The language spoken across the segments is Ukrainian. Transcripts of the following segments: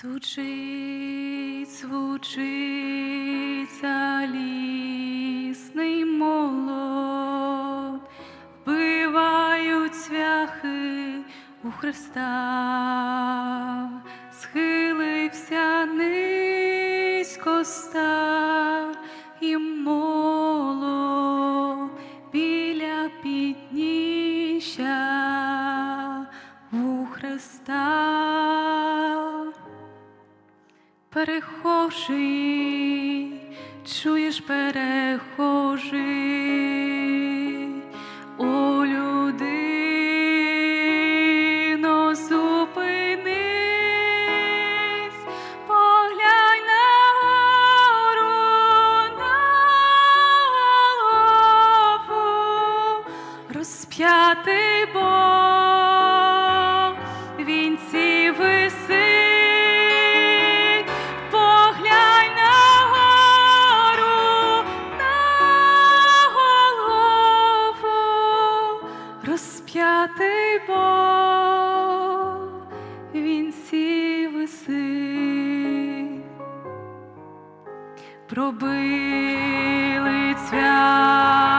Звучить, звучить залісний молот, вбивають цвяхи у Христа, схилився низько став Перехожий, чуєш перехожий, о людино, зупинись, поглянь на гору, на голову, розп'ятий Бог, розп'ятий Бог, він вінці висить. Пробили цвяхи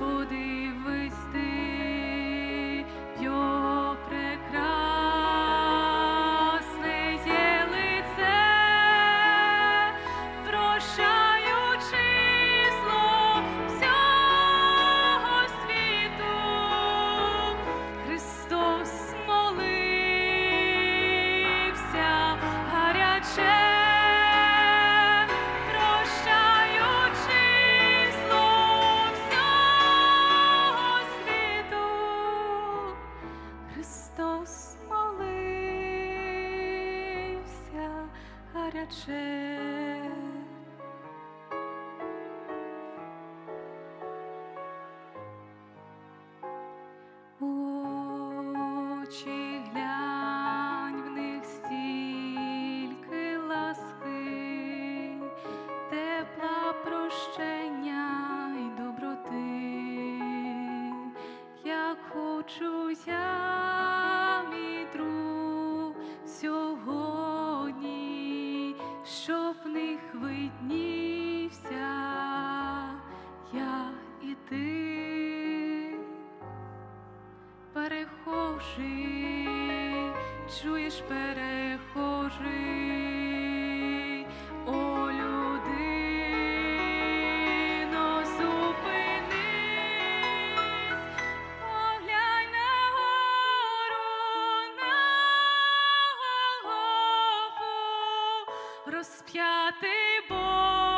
подивись ти його Христос молився гаряче. Перехожий, чуєш перехожий, о людино, зупинись, поглянь на гору, на Голгофу, розп'ятий Бог.